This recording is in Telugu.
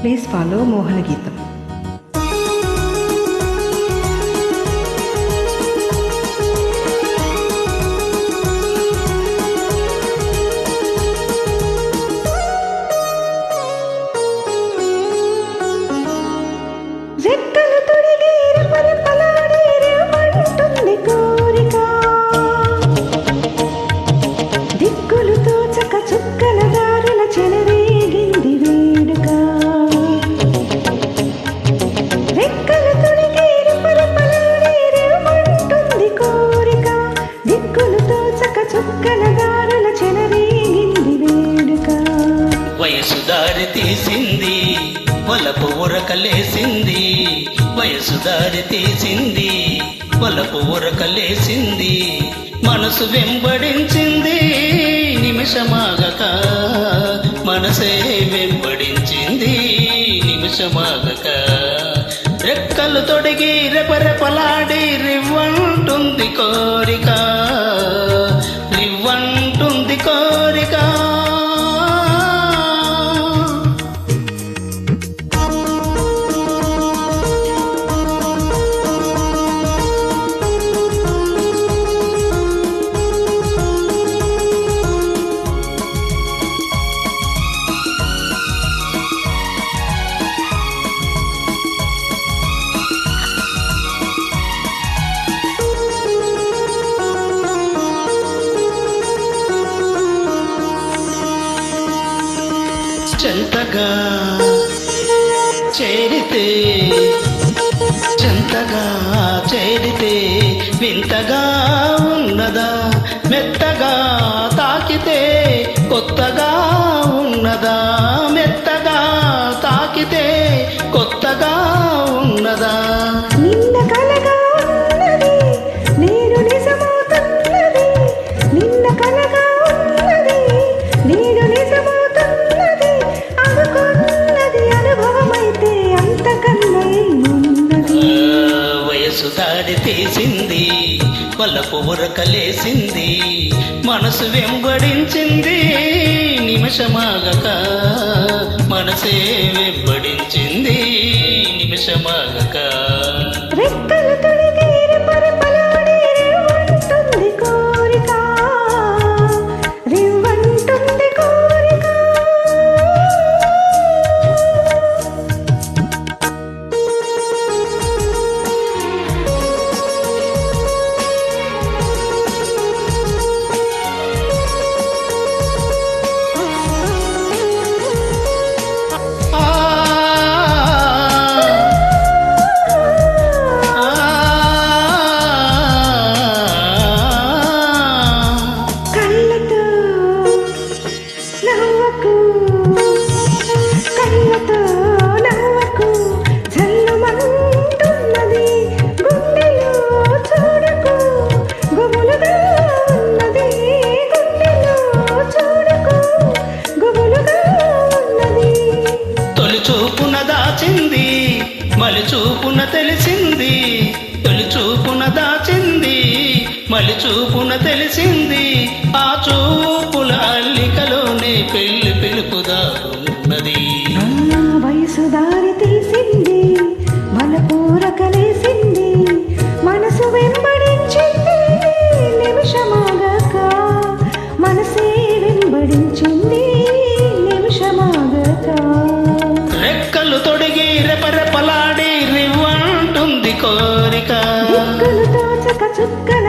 ప్లీజ్ ఫాలో మోహన గీతం చుక్కల చెలరేగింది వేడుక. వయసు దారి తీసింది పొలపు ఉరకలేసింది వయసు దారి తీసింది పొలపు ఉరకలేసింది మనసు వెంబడించింది నిమిషమాగక. మనసే వెంబడించింది నిమిషమాగక. రెక్కలు తొడిగి రెపరెపలాడి రివ్వంటుంది కోరిక. చెంతగా చేరితే చెంతగా చేరితే వింతగా ఉన్నదా? మెత్తగా తాకితే కొత్తగా ఉన్నదా? మెత్తగా తాకితే వయసు దారి తీసింది వలపు ఉరకలేసింది మనసు వెంబడించింది నిమిషమాగక మనసే వెంబడించింది నిమిషమాగక తెలిసింది తొలి చూపున దాచింది మలి చూపున తెలిసింది ఆ చూపుల అల్లికలోనే పెళ్ళి చుక్కల